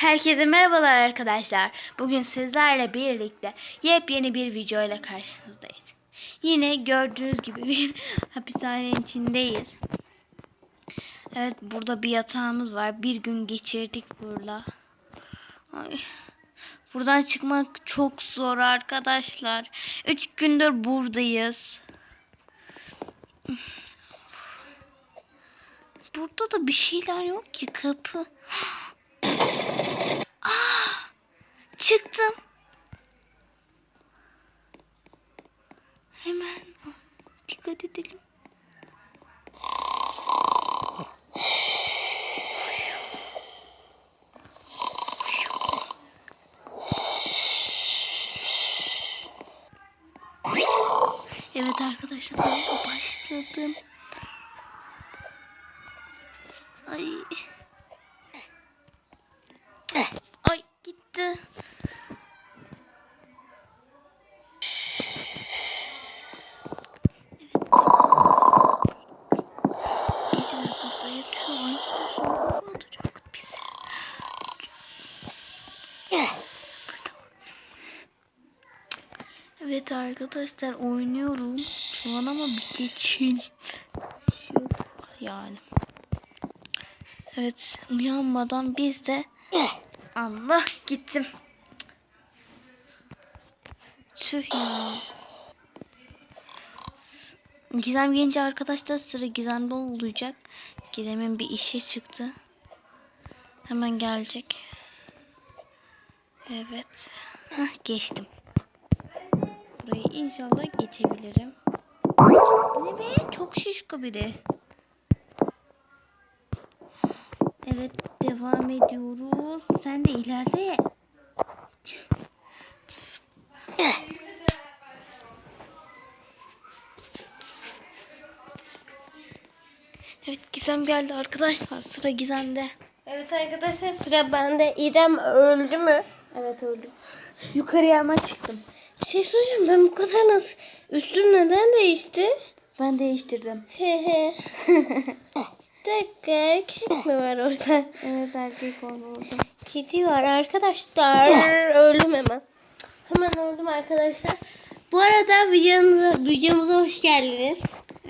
Herkese merhabalar arkadaşlar. Bugün sizlerle birlikte yepyeni bir video ile karşınızdayız. Yine gördüğünüz gibi bir hapishanenin içindeyiz. Evet burada bir yatağımız var. Bir gün geçirdik burada. Ay. Buradan çıkmak çok zor arkadaşlar. Üç gündür buradayız. Burada da bir şeyler yok ki kapı. Çıktım. Hemen dikkat edelim. Evet arkadaşlar başladım. Ay. Ay gitti. Geceler burada yatıyorlar. Sonra olacak bize. Evet arkadaşlar oynuyorum. Şu an ama bir geçil yok yani. Evet uyanmadan biz de Allah gittim. Tüh ya. Gizem gelince arkadaşlar sıra Gizem'de olacak. Gizem'in bir işe çıktı. Hemen gelecek. Evet. Hah, geçtim. Burayı inşallah geçebilirim. Ne be? Çok şişko biri. Evet devam ediyoruz. Sen de ilerle. Evet Gizem geldi arkadaşlar. Sıra Gizem'de. Evet arkadaşlar sıra bende. İrem öldü mü? Evet öldü. Yukarıya hemen çıktım. Bir şey soracağım ben bu kadar nasıl... Üstüm neden değişti? Ben değiştirdim. He he. dakika erkek mi var orada? Evet erkek oldu orada. Kedi var arkadaşlar. öldüm hemen. Hemen öldüm arkadaşlar. Bu arada videomuza, videomuza hoş geldiniz.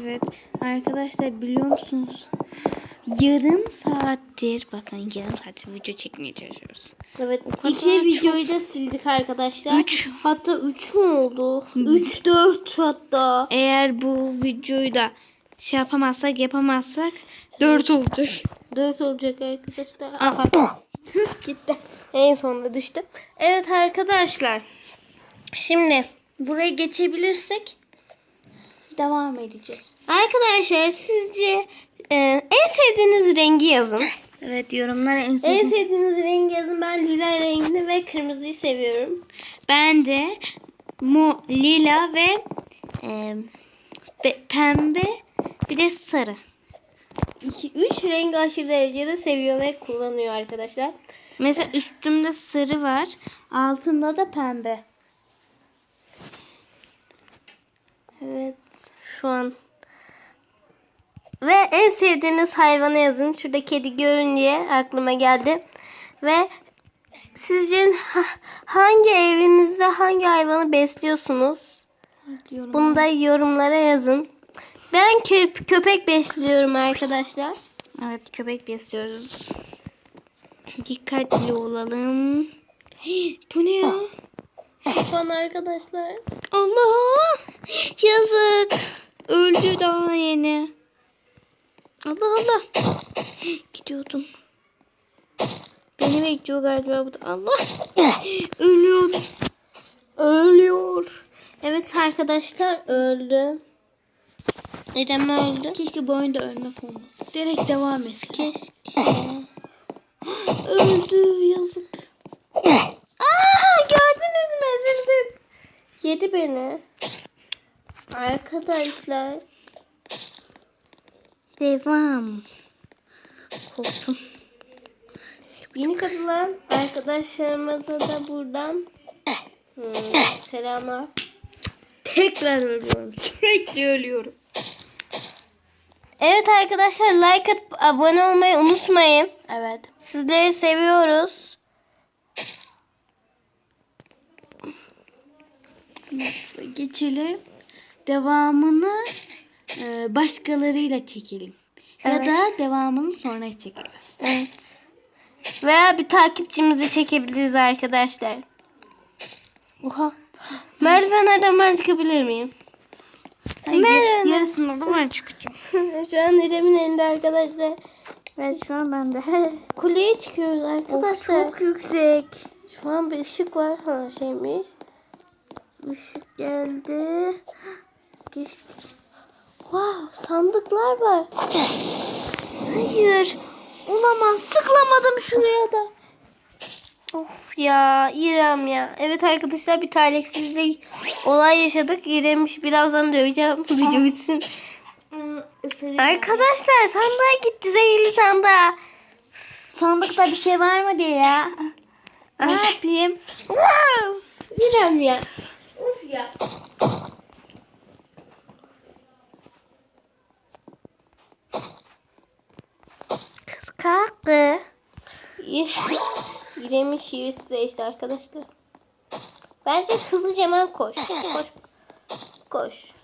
Evet arkadaşlar biliyor musunuz? Yarım saattir bakın yarım saattir video çekmeye çalışıyoruz. Evet iki videoyu da sildik arkadaşlar. Üç. Hatta üç mü oldu? Üç dört hatta. Eğer bu videoyu da şey yapamazsak yapamazsak 4 olacak. Dört olacak arkadaşlar. Aha. Gitti. En sonunda düştü. Evet arkadaşlar. Şimdi buraya geçebilirsek Devam edeceğiz. Arkadaşlar sizce e, en sevdiğiniz rengi yazın. Evet yorumlara en En sevdiğim. sevdiğiniz rengi yazın. Ben lila rengini ve kırmızıyı seviyorum. Ben de mu lila ve e, be- pembe bir de sarı. İki, üç rengi aşırı derecede seviyor ve kullanıyor arkadaşlar. Mesela üstümde sarı var, altımda da pembe. Evet şu an. Ve en sevdiğiniz hayvanı yazın. Şurada kedi görünce aklıma geldi. Ve sizce ha- hangi evinizde hangi hayvanı besliyorsunuz? Diyorum. Bunu da yorumlara yazın. Ben köp- köpek besliyorum arkadaşlar. Evet köpek besliyoruz. Dikkatli olalım. Hii, bu ne ya? Bana arkadaşlar. Allah! Yazık. Öldü daha yeni. Allah Allah. Gidiyordum. Beni bekliyor galiba bu da. Allah. Ölüyor. Ölüyor. Evet arkadaşlar öldü. İrem öldü. Keşke bu oyunda ölmek olmasın. Direkt devam etsin. Keşke. Öldü yazık. Aa gördünüz mü ezildim. Yedi beni. Arkadaşlar. Devam. Korktum. Yeni katılan arkadaşlarımıza da buradan hmm, selamlar. Tekrar ölüyorum. Sürekli ölüyorum. Evet arkadaşlar like atıp abone olmayı unutmayın. Evet. Sizleri seviyoruz. Geçelim. Devamını e, başkalarıyla çekelim. Ya Evet. da devamını sonra çekeriz. Evet. Veya bir takipçimizi çekebiliriz arkadaşlar. Oha. Merdivenlerden ben çıkabilir miyim? Hayır, Merhaba. yarısını da ben çıkacağım. şu an İrem'in elinde arkadaşlar. Evet şu an ben de. Kuleye çıkıyoruz arkadaşlar. Çok yüksek. Şu an bir ışık var. Ha şeymiş. Işık geldi. Geçtik. Wow sandıklar var. Hayır. Olamaz. Tıklamadım şuraya da. Of ya İrem ya. Evet arkadaşlar bir talihsizlik olay yaşadık. İrem'i birazdan döveceğim. Video bitsin. Arkadaşlar sandığa gitti zehirli sandığa. Sandıkta bir şey var mı diye ya. Ne yapayım? İrem ya. Of ya. İrem'in şivesi değişti arkadaşlar. Bence hızlıca hemen koş. Koş. Koş.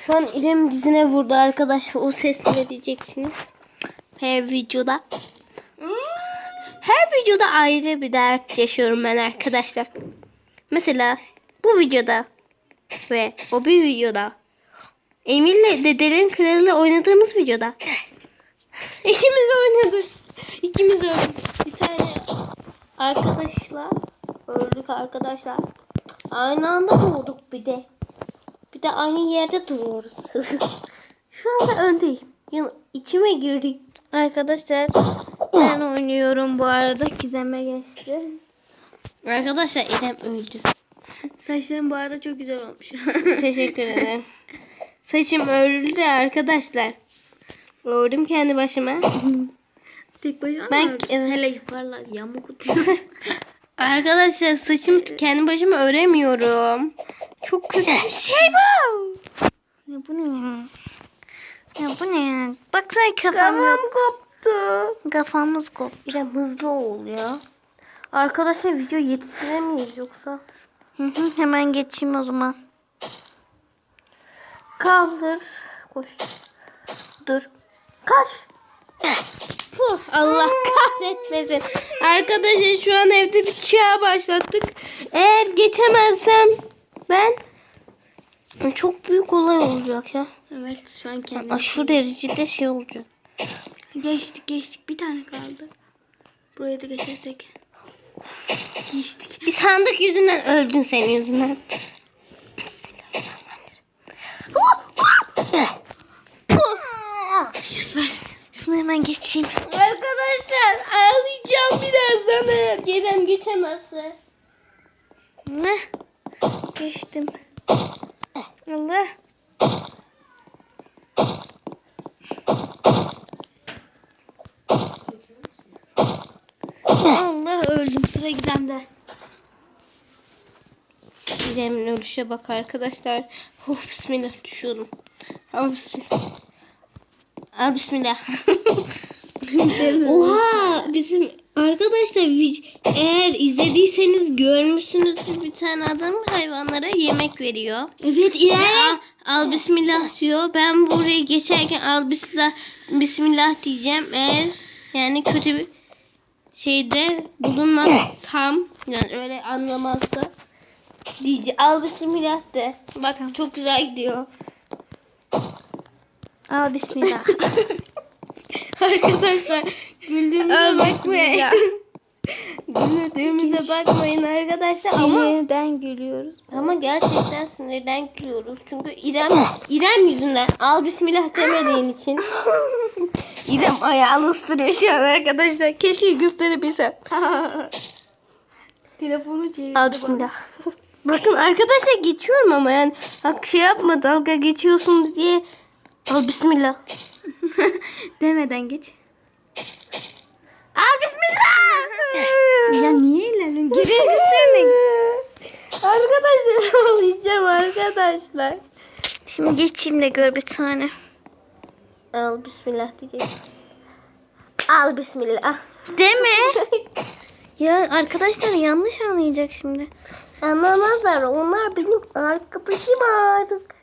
Şu an İrem dizine vurdu arkadaşlar. O ses ne diyeceksiniz? Her videoda. Her videoda ayrı bir dert yaşıyorum ben arkadaşlar. Mesela bu videoda ve o bir videoda Emir'le dedelerin kralı oynadığımız videoda İkimiz oynadık. İkimiz öldük. Bir tane arkadaşla öldük arkadaşlar. Aynı anda doğduk bir de. Bir de aynı yerde duruyoruz. Şu anda öndeyim. Yani içime girdi. Arkadaşlar ben oynuyorum bu arada. Gizem'e geçti. Arkadaşlar İrem öldü. Saçlarım bu arada çok güzel olmuş. Teşekkür ederim. Saçım örüldü arkadaşlar. Ördüm kendi başıma. Tek başına Ben- mı? evet. Hele yukarılar yamuk tutuyor. Arkadaşlar saçım kendi başıma öremiyorum. Çok kötü bir şey bu. ya bu ne ya? Ya bu ne ya? Baksana kafam Kafam koptu. Kafamız koptu. Bir de hızlı ol ya. Arkadaşlar video yetiştiremeyiz yoksa. Hı hı, hemen geçeyim o zaman. Kaldır. Koş. Dur. Kaç. Puh, Allah kahretmesin. Arkadaşlar şu an evde bir çağ başlattık. Eğer geçemezsem ben çok büyük olay olacak ya. Evet şu an kendim. Aşırı derecede şey olacak. Geçtik geçtik bir tane kaldı. Buraya da geçersek. Geçtik. Bir sandık yüzünden öldün senin yüzünden. Yüz ver. Şunu hemen geçeyim. Arkadaşlar ağlayacağım birazdan eğer Gedem geçemezse. Ne? Geçtim. Allah. Allah öldüm sıra gidemde. Gedem'in ölüşe bak arkadaşlar. Oh bismillah düşüyorum. Oh bismillah. Al bismillah. Oha bizim arkadaşlar eğer izlediyseniz görmüşsünüz bir tane adam hayvanlara yemek veriyor. Evet Ve al, bismillah diyor. Ben buraya geçerken al bismillah, bismillah diyeceğim. Eğer yani kötü bir şeyde bulunmazsam yani öyle anlamazsa diyeceğim. Al bismillah de. Bak çok güzel gidiyor. Al bismillah. Arkadaşlar güldüğümüze Al bakmayın. Güldüğümüze bakmayın arkadaşlar ama Sinirden gülüyoruz. Ama gerçekten sinirden gülüyoruz. Çünkü İrem İrem yüzünden al bismillah demediğin için. İrem ayağını ısırıyor şu an arkadaşlar. Keşke gösterebilsem. Telefonu çevir. Al bismillah. Bakın arkadaşlar geçiyorum ama yani hak şey yapma dalga geçiyorsun diye. Al bismillah. Demeden geç. Al bismillah. Ya niye ilerledin? Arkadaşlar ağlayacağım arkadaşlar. Şimdi geçeyim de gör bir tane. Al bismillah diyeceksin. Al bismillah. Deme. Ya arkadaşlar yanlış anlayacak şimdi. Anlamazlar. Onlar benim arkadaşım artık.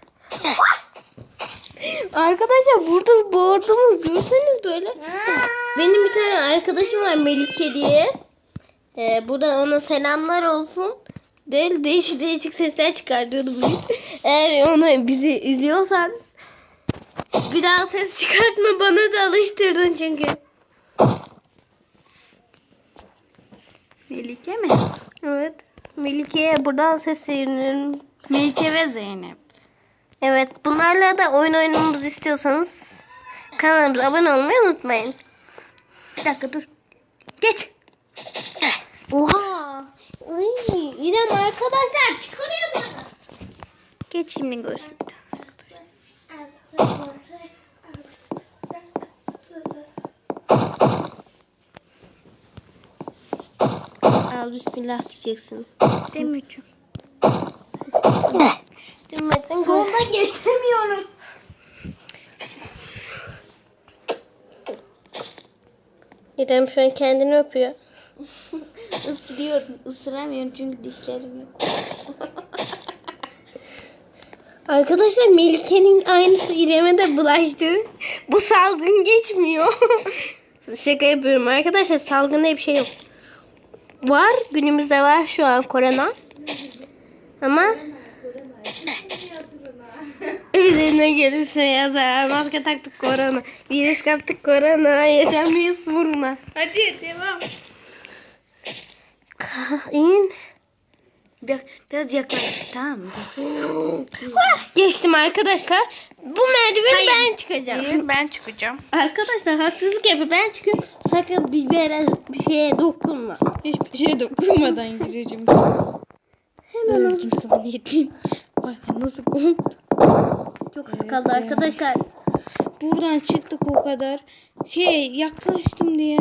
Arkadaşlar burada bağırdığımı görseniz böyle. Benim bir tane arkadaşım var Melike diye. Ee, burada ona selamlar olsun. Değil, değişik değişik sesler çıkartıyordu bugün. Eğer onu bizi izliyorsan bir daha ses çıkartma bana da alıştırdın çünkü. Melike mi? Evet. Melike'ye buradan sesleniyorum. Melike ve Zeynep. Evet bunlarla da oyun oynamamızı istiyorsanız kanalımıza abone olmayı unutmayın. Bir dakika dur. Geç. Oha. Ay, İrem arkadaşlar çıkarıyor bana. Geç şimdi görsün Al bismillah diyeceksin. Demeyeceğim. Demedin Sonunda geçemiyoruz. İrem şu an kendini öpüyor. Isırıyorum. Isıramıyorum çünkü dişlerim yok. Arkadaşlar Melike'nin aynısı İrem'e de bulaştı. Bu salgın geçmiyor. Şaka yapıyorum arkadaşlar salgın diye bir şey yok. Var günümüzde var şu an korona. Ama üzerine gelirse yazar. Maske taktık korona. Virüs kaptık korona. Yaşamıyor soruna. Hadi devam. İn. Biraz, biraz yaklaş. Tamam mı? Geçtim arkadaşlar. Bu merdiveni ben çıkacağım. Hayır, ben çıkacağım. Arkadaşlar haksızlık yapıyor. Ben çıkıyorum. Sakın bir yere bir şeye dokunma. Hiçbir şeye dokunmadan gireceğim. Hemen Öldüm zannettiyim. Ay nasıl korktum. Çok az kaldı arkadaşlar. Buradan çıktık o kadar. Şey yaklaştım diye.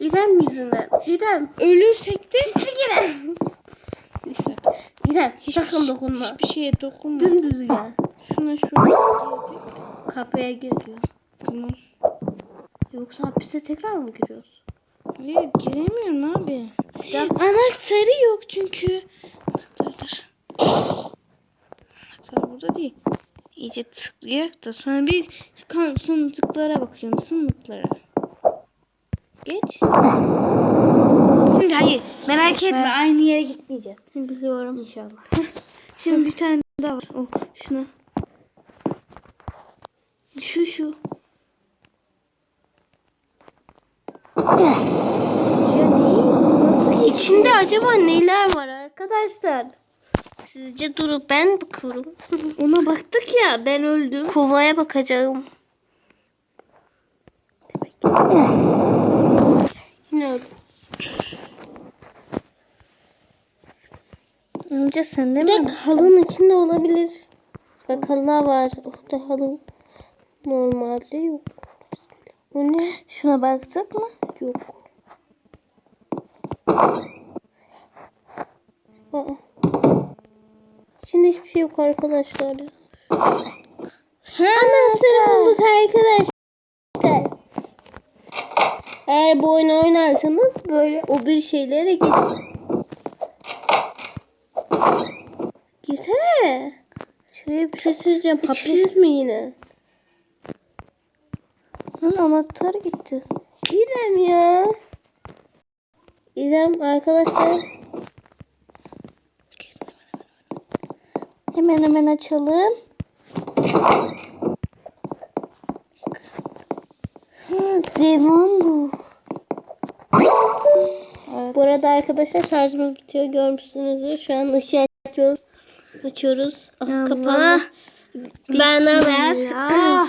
İrem yüzünden. İrem. Ölürsek de İrem. İrem sakın dokunma. hiçbir şeye dokunma. Dümdüz gel. Şuna şuna. Kapıya giriyor. Tamam. Yoksa hapise tekrar mı giriyoruz? Hayır giremiyorum abi. Ya. Anahtarı yok çünkü. Anahtardır. Anahtar burada değil. İyice tıklayarak da sonra bir sınıklara bakacağım. Sınıklara. Geç. Şimdi hayır. Merak etme. Aynı yere gitmeyeceğiz. Biliyorum inşallah. Şimdi bir tane daha var. Oh, şuna. Şu şu. Ya ne? Nasıl ki İçinde acaba neler var arkadaşlar? Sizce durup ben bakıyorum. Ona baktık ya ben öldüm. Kovaya bakacağım. Yine öyle. Amca sen de Bir dakika halının içinde olabilir. Bak halı var. Orada halı normalde yok. O ne? Şuna baktık mı? Yok. Aa. İçinde hiçbir şey yok arkadaşlar. Anahtar bulduk arkadaşlar. Eğer bu oyunu oynarsanız böyle o bir şeylere git. Gitsene. Şuraya bir şey söyleyeceğim. Hapis mi yine? Lan anahtar gitti. İrem ya. İrem arkadaşlar. Hemen hemen açalım. Devam bu. Bu arada arkadaşlar şarjımız bitiyor görmüşsünüzdür. Şu an ışığı açıyoruz. Açıyoruz. Ah, kapağı. Bana ver. Bismillah.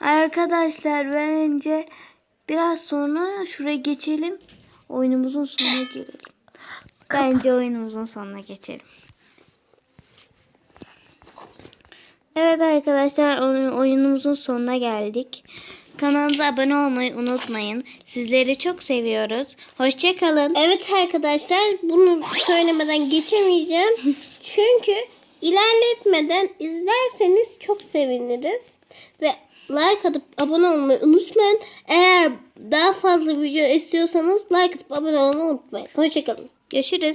Arkadaşlar bence biraz sonra şuraya geçelim. Oyunumuzun sonuna gelelim. Bence oyunumuzun sonuna geçelim. Evet arkadaşlar oyun- oyunumuzun sonuna geldik. Kanalımıza abone olmayı unutmayın. Sizleri çok seviyoruz. Hoşçakalın. Evet arkadaşlar bunu söylemeden geçemeyeceğim. Çünkü ilerletmeden izlerseniz çok seviniriz. Ve like atıp abone olmayı unutmayın. Eğer daha fazla video istiyorsanız like atıp abone olmayı unutmayın. Hoşçakalın. Görüşürüz.